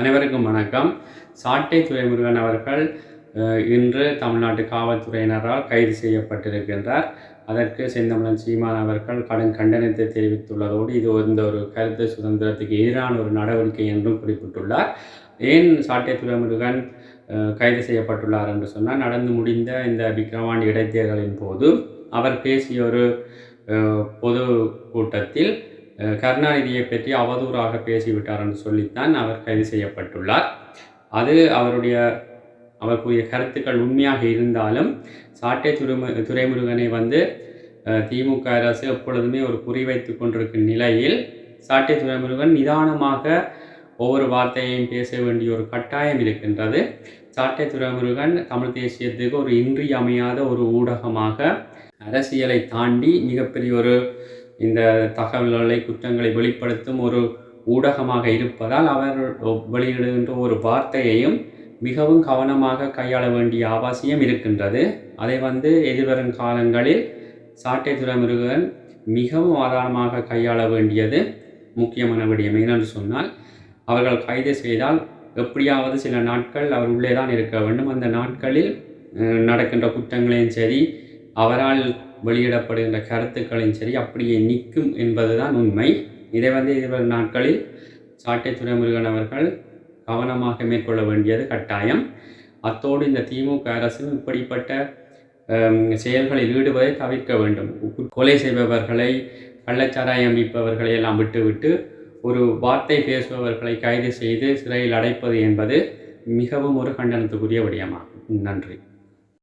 அனைவருக்கும் வணக்கம். சாட்டை துறைமுருகன் அவர்கள் இன்று தமிழ்நாட்டு காவல்துறையினரால் கைது செய்யப்பட்டிருக்கின்றார். அதற்கு செந்தமிழன் சீமான் அவர்கள் கடும் கண்டனத்தை தெரிவித்துள்ளதோடு இது இந்த ஒரு கருத்து சுதந்திரத்துக்கு எதிரான ஒரு நடவடிக்கை என்றும் குறிப்பிட்டுள்ளார். ஏன் சாட்டை துறைமுருகன் கைது செய்யப்பட்டுள்ளார் என்று சொன்னால் நடந்து முடிந்த இந்த விக்ரவாண்டி இடைத்தேர்தலின் போது அவர் பேசிய ஒரு பொது கூட்டத்தில் கருணாநிதியை பற்றி அவதூறாக பேசிவிட்டார் என்று சொல்லித்தான் அவர் கைது செய்யப்பட்டுள்ளார். அது அவருடைய அவர் கூறிய கருத்துக்கள் உண்மையாக இருந்தாலும் சாட்டை துறைமு துறைமுருகனை வந்து திமுக அரசு எப்பொழுதுமே ஒரு குறிவைத்து கொண்டிருக்கும் நிலையில் சாட்டை துறைமுருகன் நிதானமாக ஒவ்வொரு வார்த்தையையும் பேச வேண்டிய ஒரு கட்டாயம் இருக்கின்றது. சாட்டை துறைமுருகன் தமிழ் தேசியத்துக்கு ஒரு இன்றியமையாத ஒரு ஊடகமாக அரசியலை தாண்டி மிகப்பெரிய ஒரு இந்த தகவல்களை குற்றங்களை வெளிப்படுத்தும் ஒரு ஊடகமாக இருப்பதால் அவர் வெளியிடுகின்ற ஒரு வார்த்தையையும் மிகவும் கவனமாக கையாள வேண்டிய அவசியம் இருக்கின்றது. அதை வந்து எதிர்வரும் காலங்களில் சாட்டை துறைமுருகன் மிகவும் ஆதாரமாக கையாள வேண்டியது முக்கியமான விடயம். ஏனென்று சொன்னால் அவர்கள் கைது செய்தால் எப்படியாவது சில நாட்கள் அவர் உள்ளே தான் இருக்க வேண்டும். அந்த நாட்களில் நடக்கின்ற குற்றங்களையும் சரி அவரால் வெளியிடப்படுகின்ற கருத்துக்களையும் சரி அப்படியே நிற்கும் என்பதுதான் உண்மை. இதை வந்து எதிர்வரும் நாட்களில் சாட்டை துரைமுருகன் அவர்கள் கவனமாக மேற்கொள்ள வேண்டியது கட்டாயம். அத்தோடு இந்த திமுக அரசும் இப்படிப்பட்ட செயல்களில் ஈடுபதை தவிர்க்க வேண்டும். கொலை செய்பவர்களை கள்ளச்சாராயம் விற்பவர்களை எல்லாம் விட்டுவிட்டு ஒரு வார்த்தை பேசுபவர்களை கைது செய்து சிறையில் அடைப்பது என்பது மிகவும் ஒரு கண்டனத்துக்குரிய விடயமாகும். நன்றி.